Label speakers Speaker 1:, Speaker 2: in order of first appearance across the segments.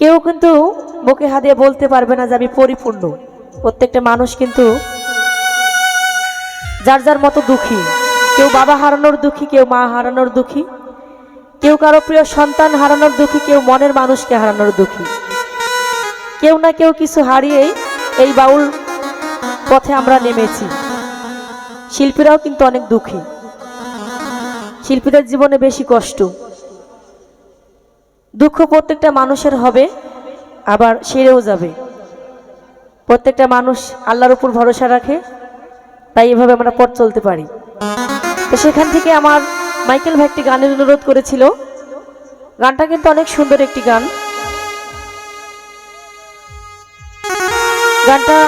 Speaker 1: কেউ কিন্তু মুখে হাত দিয়ে বলতে পারবে না যে আমি পরিপূর্ণ। প্রত্যেকটা মানুষ কিন্তু যার যার মতো দুঃখী। কেউ বাবা হারানোর দুঃখী, কেউ মা হারানোর দুঃখী। কেউ কারও প্রিয় সন্তান হারানোর দুঃখী, কেউ মনের মানুষকে হারানোর দুঃখী। কেউ না কেউ কিছু হারিয়েই এই বাউল পথে আমরা নেমেছি। শিল্পীরাও কিন্তু অনেক দুঃখী। শিল্পীদের জীবনে বেশি কষ্ট। দুঃখ প্রত্যেকটা মানুষের হবে, আবার সেরেও যাবে। প্রত্যেকটা মানুষ আল্লাহর উপর ভরসা রাখে, তাই এভাবে আমরা পথ চলতে পারি। তো সেখান থেকে আমার মাইকেল ভাই একটি গানের অনুরোধ করেছিল। গানটা কিন্তু অনেক সুন্দর একটি গান। গানটা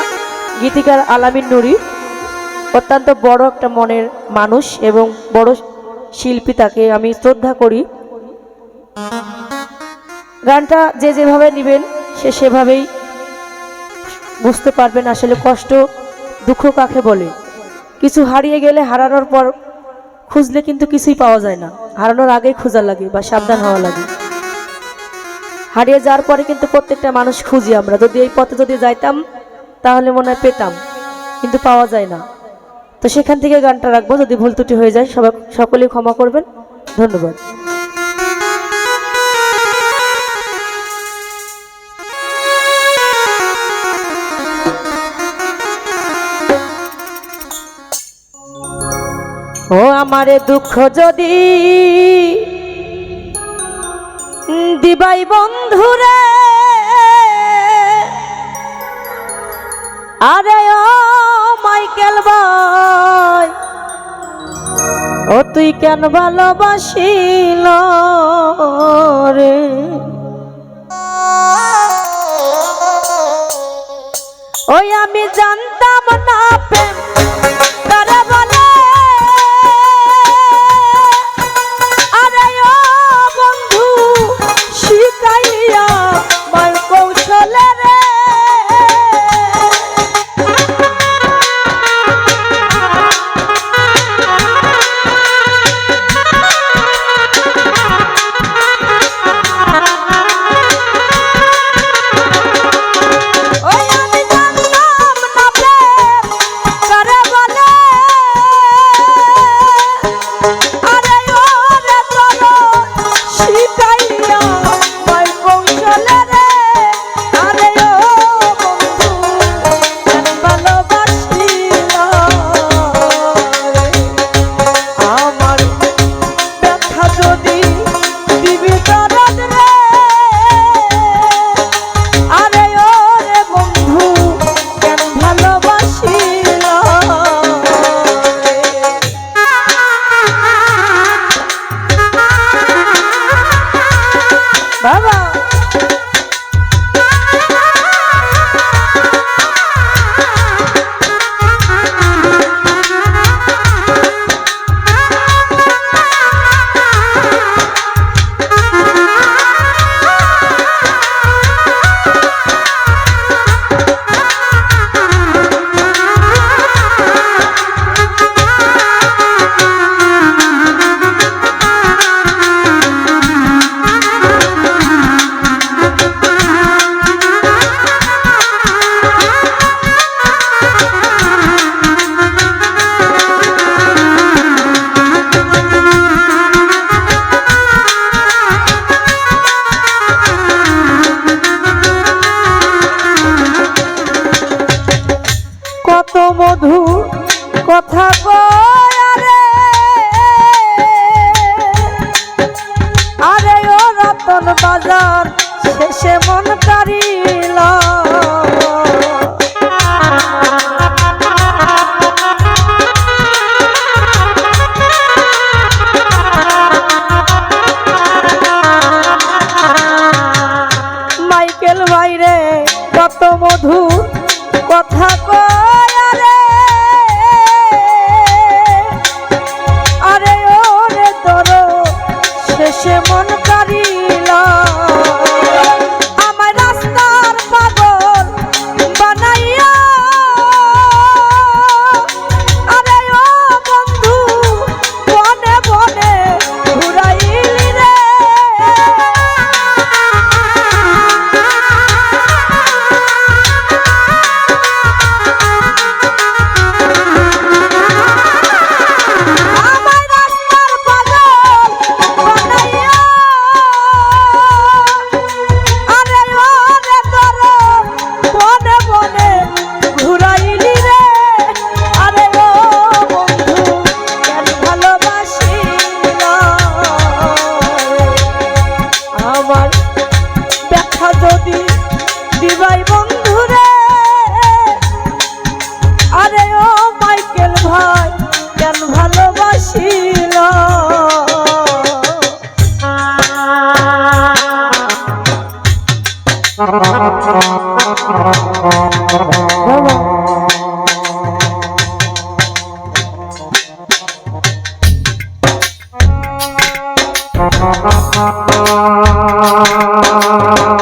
Speaker 1: গীতিকার আলামিন নুরি, অত্যন্ত বড় একটা মনের মানুষ এবং বড় শিল্পী তাকে আমি শ্রদ্ধা করি। গানটা যে যেভাবে নেবেন, সে সেভাবেই বুঝতে পারবেন আসলে কষ্ট, দুঃখ কাকে বলে। কিছু হারিয়ে গেলে হারানোর পর খুঁজলে কিন্তু কিছুই পাওয়া যায় না। হারানোর আগেই খোঁজা লাগে বা সাবধান হওয়া লাগে। হারিয়ে যাওয়ার পরে কিন্তু প্রত্যেকটা মানুষ খুঁজি আমরা। যদি এই পথে যদি যাইতাম, তাহলে মনে হয় পেতাম, কিন্তু পাওয়া যায় না। তো সেখান থেকে গানটা রাখব। যদি ভুল ত্রুটি হয়ে যায়, সবাই সকলেই ক্ষমা করবেন। ধন্যবাদ। ও আমারে দুঃখ যদি দিবাই বন্ধুরে, আরে ও মাইকেল ভাই, ও তুই কেন ভালোবাসিল রে? ওই আমি জানতাম না প্রেম বাবা কত বাবা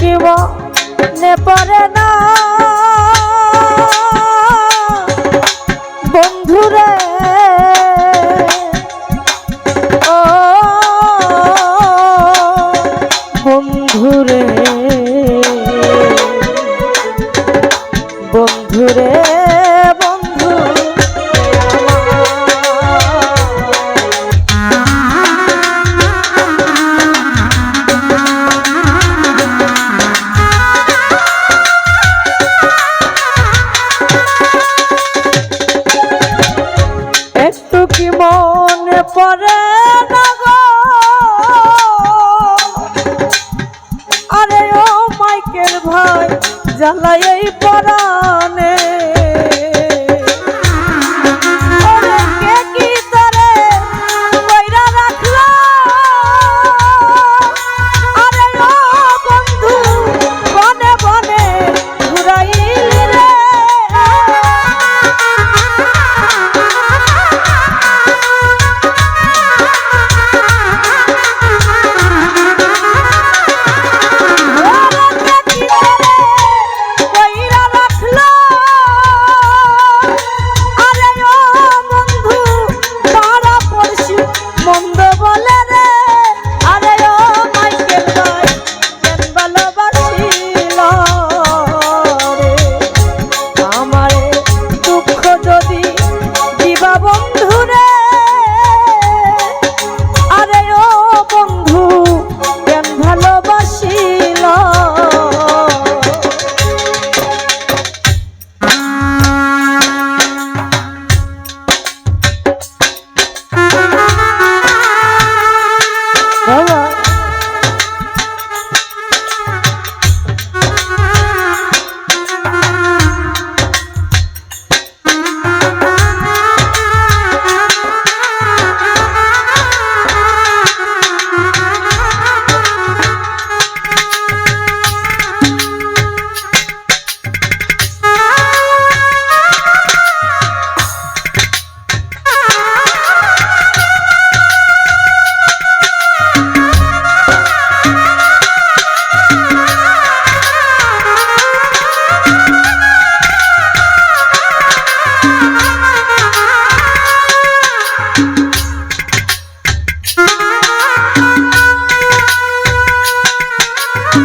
Speaker 1: কি মনে পড়ে না। বন্ধুরে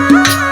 Speaker 1: Bye.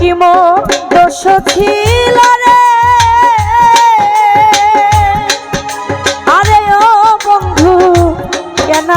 Speaker 1: কি মো দোষ ছিল রে? আরে ও বন্ধু কেন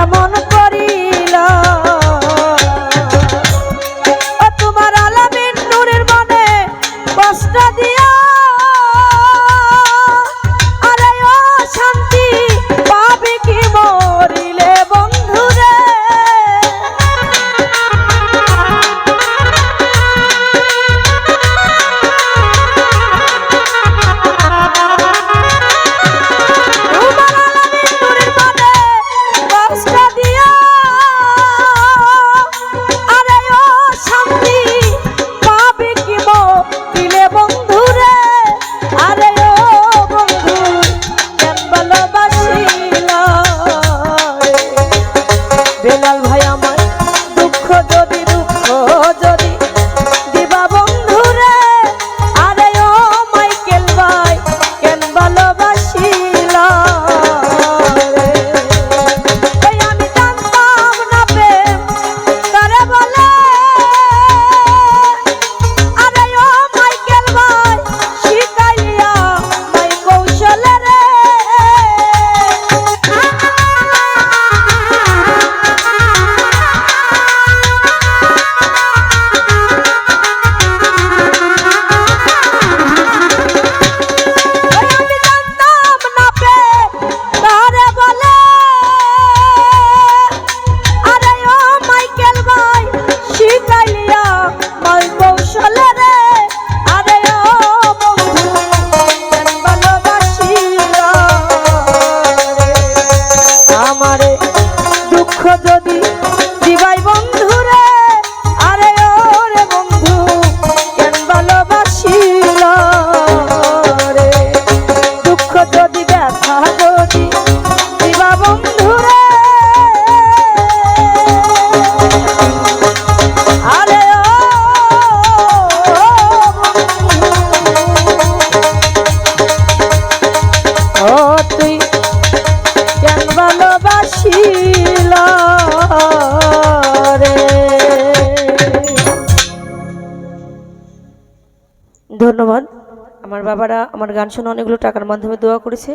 Speaker 1: আমার বাবারা আমার গান শোনা অনেকগুলো টাকার মাধ্যমে দোয়া করেছে।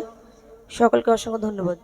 Speaker 1: সকলকে অসংখ্য ধন্যবাদ।